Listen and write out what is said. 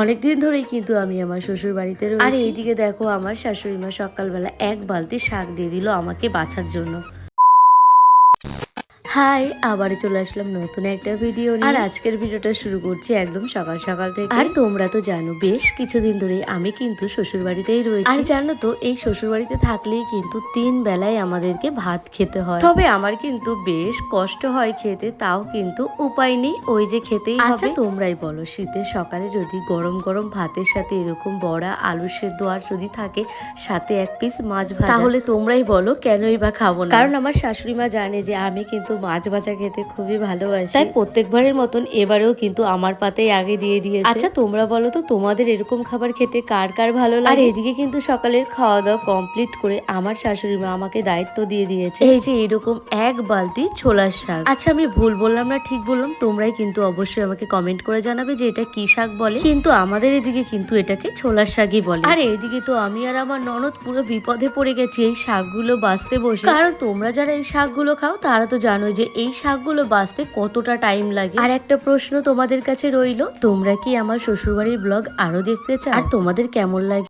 অনেকদিন ধরেই কিন্তু আমি আমার শ্বশুর বাড়িতে আর এইদিকে দেখো, আমার শাশুড়ি মা সকালবেলা এক বালতি শাক দিয়ে দিল আমাকে বাছার জন্য। হাই আবার চলে আসলাম নতুন একটা ভিডিও। আর আজকের ভিডিওটা শুরু করছি একদম সকাল সকাল থেকে। আর তোমরা তো জানো বেশ কিছুদিন ধরে আমি কিন্তু শ্বশুর বাড়িতেই রয়েছি। আর জানো তো এই শ্বশুর বাড়িতে থাকলেই কিন্তু তিন বেলায় আমাদেরকে ভাত খেতে হয়। তবে আমার কিন্তু বেশ কষ্ট হয় খেতে তাও কিন্তু উপায় নেই ওই যে খেতেই আচ্ছা তোমরাই বলো শীতের সকালে যদি গরম গরম ভাতের সাথে এরকম বড়া আলু সেদ্ধ আর যদি থাকে সাথে এক পিস মাছ ভাজা। তাহলে তোমরাই বলো কেনই বা খাব না? কারণ আমার শাশুড়ি মা জানে যে আমি কিন্তু মাছ ভাজা খেতে খুবই ভালোবাসি। তাই প্রত্যেকবারের মতন এবারেও কিন্তু আমার পাতেই আগে দিয়ে দিয়েছে। আচ্ছা তোমরা বলো তো তোমাদের এরকম খাবার খেতে কার কার ভালো লাগে? আর এদিকে কিন্তু সকালের খাওয়া দাওয়া কমপ্লিট করে আমার শাশুড়ি মা আমাকে দায়িত্ব দিয়ে দিয়েছে। এই যে এরকম এক বালতি ছোলার শাক। আচ্ছা আমি ভুল বললাম না? ঠিক বললাম? তোমরাই কিন্তু অবশ্যই আমাকে কমেন্ট করে জানাবে যে এটা কি শাক বলে। কিন্তু আমাদের এদিকে কিন্তু এটাকে ছোলার শাকই বলে। আর এদিকে তো আমি আর আমার ননদ পুরো বিপদে পড়ে গেছি এই শাকগুলো বাঁচতে বসে। কারণ তোমরা যারা এই শাকগুলো খাও তারা তো জানো যে এই শাকগুলো বাঁচতে কতটা টাইম লাগে। আর একটা প্রশ্ন তোমাদের কাছে রইল, তোমরা কি আমার শ্বশুরবাড়ির ব্লগ আরও দেখতে চাও? আর তোমাদের কেমন লাগে?